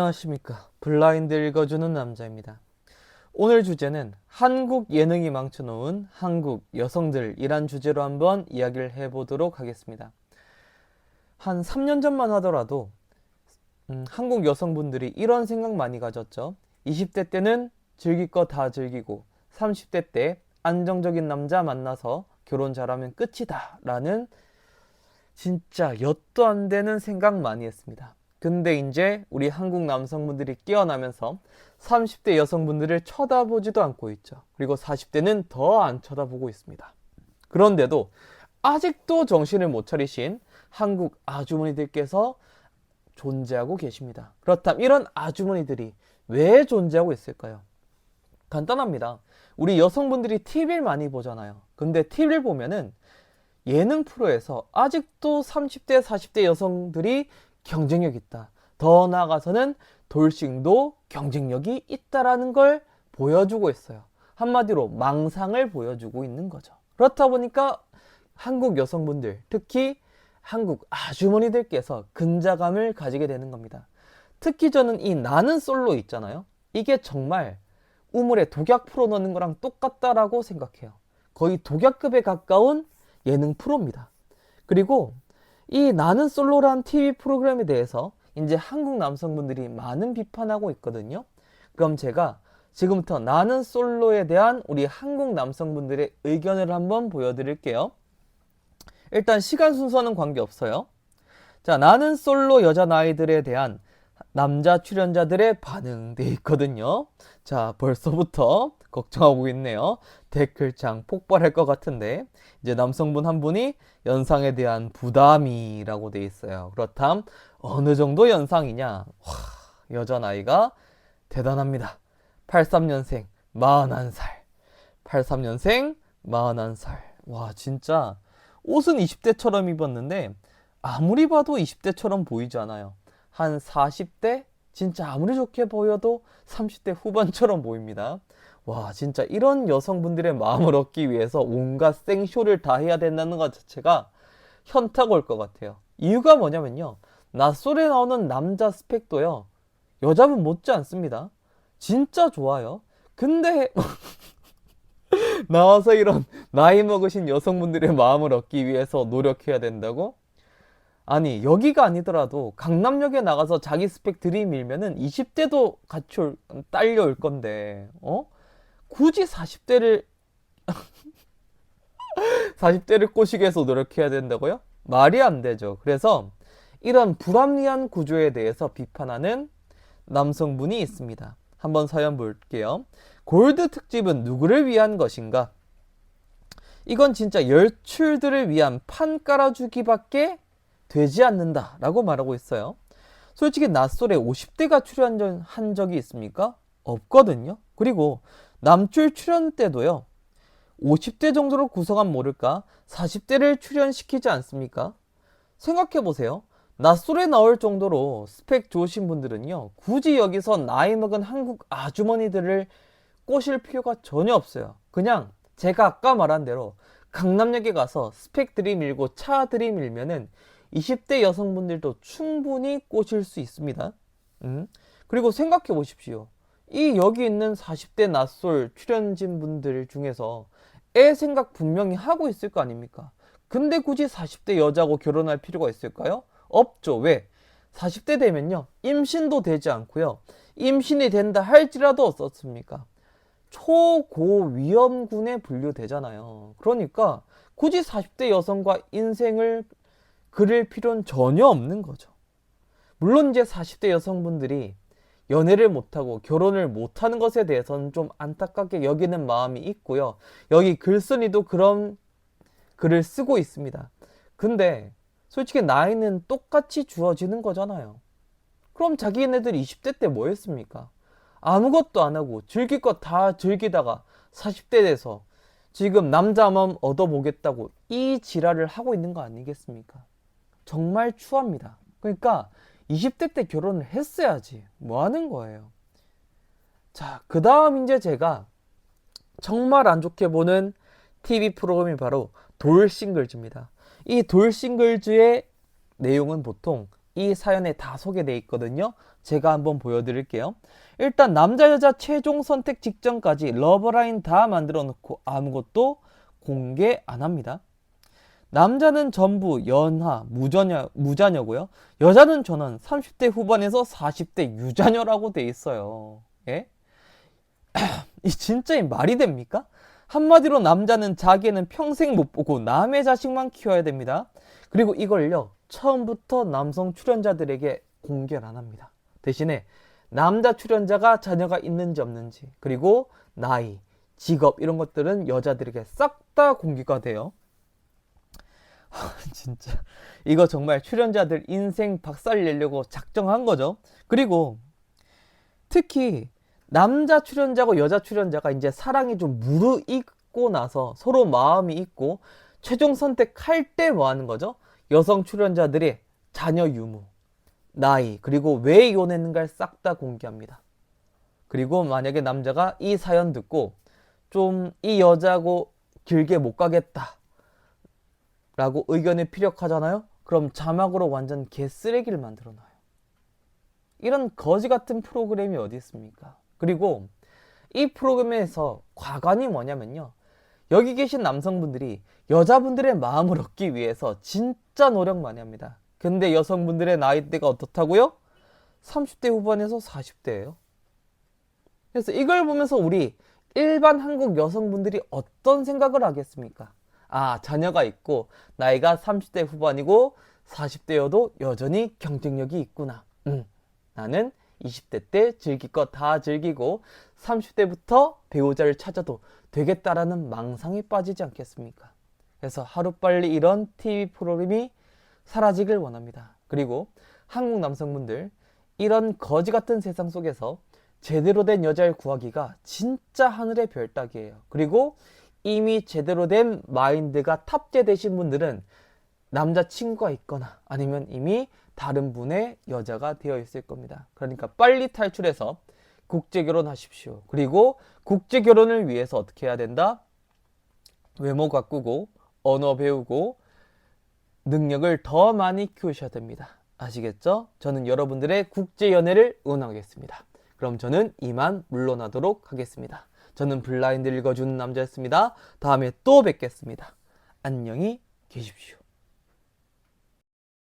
안녕하십니까. 블라인드 읽어주는 남자입니다. 오늘 주제는 한국 예능이 망쳐놓은 한국 여성들이란 주제로 한번 이야기를 해보도록 하겠습니다. 한 3년 전만 하더라도 음, 한국 여성분들이 이런 생각 많이 가졌죠. 20대 때는 즐길 거 다 즐기고 30대 때 안정적인 남자 만나서 결혼 잘하면 끝이다 라는 진짜 엿도 안 되는 생각 많이 했습니다 근데 이제 우리 한국 남성분들이 깨어나면서 30대 여성분들을 쳐다보지도 않고 있죠. 그리고 40대는 더 안 쳐다보고 있습니다. 그런데도 아직도 정신을 못 차리신 한국 아주머니들께서 존재하고 계십니다. 그렇다면 이런 아주머니들이 왜 존재하고 있을까요? 간단합니다. 우리 여성분들이 TV를 많이 보잖아요. 근데 TV를 보면은 예능 프로에서 아직도 30대, 40대 여성들이 경쟁력 있다. 더 나아가서는 돌싱도 경쟁력이 있다라는 걸 보여주고 있어요. 한마디로 망상을 보여주고 있는 거죠. 그렇다 보니까 한국 여성분들, 특히 한국 아주머니들께서 근자감을 가지게 되는 겁니다. 특히 저는 이 나는 솔로 있잖아요. 이게 정말 우물에 독약 풀어 넣는 거랑 똑같다라고 생각해요. 거의 독약급에 가까운 예능 프로입니다. 그리고 이 나는 솔로란 TV 프로그램에 대해서 이제 한국 남성분들이 많은 비판하고 있거든요. 그럼 제가 지금부터 나는 솔로에 대한 우리 한국 남성분들의 의견을 한번 보여드릴게요. 일단 시간 순서는 관계없어요. 자, 나는 솔로 여자 나이들에 대한 남자 출연자들의 반응돼 있거든요. 자, 벌써부터 걱정하고 있네요. 댓글창 폭발할 것 같은데 이제 남성분 한 분이 연상에 대한 부담이라고 돼 있어요. 그렇담 어느 정도 연상이냐? 와, 여자 나이가 대단합니다. 83년생 41살. 83년생 41살. 와, 진짜 옷은 20대처럼 입었는데 아무리 봐도 20대처럼 보이지 않아요. 한 40대? 진짜 아무리 좋게 보여도 30대 후반처럼 보입니다. 와, 진짜 이런 여성분들의 마음을 얻기 위해서 온갖 생쇼를 다 해야 된다는 것 자체가 현타가 올 것 같아요. 이유가 뭐냐면요. 낯설에 나오는 남자 스펙도요. 여자분 못지 않습니다. 진짜 좋아요. 근데 나와서 이런 나이 먹으신 여성분들의 마음을 얻기 위해서 노력해야 된다고? 아니 여기가 아니더라도 강남역에 나가서 자기 스펙 들이밀면은 20대도 같이 올, 딸려올 건데 어? 굳이 40대를 40대를 꼬시기 위해서 노력해야 된다고요? 말이 안 되죠. 그래서 이런 불합리한 구조에 대해서 비판하는 남성분이 있습니다. 한번 사연 볼게요. 골드 특집은 누구를 위한 것인가? 이건 진짜 열출들을 위한 판 깔아주기밖에 되지 않는다라고 말하고 있어요. 솔직히 낯설에 50대가 출연한 적이 있습니까? 없거든요. 그리고 남출 출연 때도요. 50대 정도로 구성한 모를까 40대를 출연시키지 않습니까? 생각해 보세요. 낯설에 나올 정도로 스펙 좋으신 분들은요. 굳이 여기서 나이 먹은 한국 아주머니들을 꼬실 필요가 전혀 없어요. 그냥 제가 아까 말한 대로 강남역에 가서 스펙 들이밀고 차 들이밀면은 20대 여성분들도 충분히 꼬실 수 있습니다. 음? 그리고 생각해 보십시오. 이 여기 있는 40대 낯설 출연진 분들 중에서 애 생각 분명히 하고 있을 거 아닙니까? 근데 굳이 40대 여자고 결혼할 필요가 있을까요? 없죠. 왜? 40대 되면요. 임신도 되지 않고요. 임신이 된다 할지라도 어떻습니까? 초고위험군에 분류되잖아요. 그러니까 굳이 40대 여성과 인생을 그릴 필요는 전혀 없는 거죠. 물론 이제 40대 여성분들이 연애를 못하고 결혼을 못하는 것에 대해서는 좀 안타깝게 여기는 마음이 있고요. 여기 글쓴이도 그런 글을 쓰고 있습니다. 근데 솔직히 나이는 똑같이 주어지는 거잖아요. 그럼 자기네들이 20대 때 뭐 했습니까? 아무것도 안 하고 즐길 것 다 즐기다가 40대 돼서 지금 남자 마음 얻어보겠다고 이 지랄을 하고 있는 거 아니겠습니까? 정말 추합니다. 그러니까 20대 때 결혼을 했어야지. 뭐 하는 거예요? 자, 그 다음 이제 제가 정말 안 좋게 보는 TV 프로그램이 바로 돌싱글즈입니다. 이 돌싱글즈의 내용은 보통 이 사연에 다 소개되어 있거든요. 제가 한번 보여드릴게요. 일단 남자 여자 최종 선택 직전까지 러브라인 다 만들어 놓고 아무것도 공개 안 합니다. 남자는 전부 연하, 무자녀, 무자녀고요. 여자는 저는 30대 후반에서 40대 유자녀라고 돼 있어요. 예? 이 진짜 이 말이 됩니까? 한마디로 남자는 자기는 평생 못 보고 남의 자식만 키워야 됩니다. 그리고 이걸요, 처음부터 남성 출연자들에게 공개를 안 합니다. 대신에 남자 출연자가 자녀가 있는지 없는지, 그리고 나이, 직업, 이런 것들은 여자들에게 싹 다 공개가 돼요. 진짜. 이거 정말 출연자들 인생 박살 내려고 작정한 거죠. 그리고 특히 남자 출연자고 여자 출연자가 이제 사랑이 좀 무르익고 나서 서로 마음이 있고 최종 선택할 때 뭐 하는 거죠? 여성 출연자들이 자녀 유무, 나이, 그리고 왜 이혼했는가를 싹 다 공개합니다. 그리고 만약에 남자가 이 사연 듣고 좀 이 여자고 길게 못 가겠다. 라고 의견이 피력하잖아요? 그럼 자막으로 완전 개쓰레기를 만들어 놔요. 이런 거지 같은 프로그램이 어디 있습니까? 그리고 이 프로그램에서 과관이 뭐냐면요. 여기 계신 남성분들이 여자분들의 마음을 얻기 위해서 진짜 노력 많이 합니다. 근데 여성분들의 나이대가 어떻다고요? 30대 후반에서 40대예요. 그래서 이걸 보면서 우리 일반 한국 여성분들이 어떤 생각을 하겠습니까? 아, 자녀가 있고 나이가 30대 후반이고 40대여도 여전히 경쟁력이 있구나. 음, 나는 20대 때거다 즐기고 30대부터 배우자를 찾아도 되겠다라는 망상에 빠지지 않겠습니까? 그래서 하루빨리 이런 TV 프로그램이 사라지길 원합니다. 그리고 한국 남성분들 이런 거지 같은 세상 속에서 제대로 된 여자를 구하기가 진짜 하늘의 별 따기예요. 그리고 이미 제대로 된 마인드가 탑재되신 분들은 남자친구가 있거나 아니면 이미 다른 분의 여자가 되어 있을 겁니다. 그러니까 빨리 탈출해서 국제 결혼하십시오. 그리고 국제 결혼을 위해서 어떻게 해야 된다? 외모 가꾸고 언어 배우고 능력을 더 많이 키우셔야 됩니다. 아시겠죠? 저는 여러분들의 국제 연애를 응원하겠습니다. 그럼 저는 이만 물러나도록 하겠습니다. 저는 블라인드 읽어주는 남자였습니다. 다음에 또 뵙겠습니다. 안녕히 계십시오.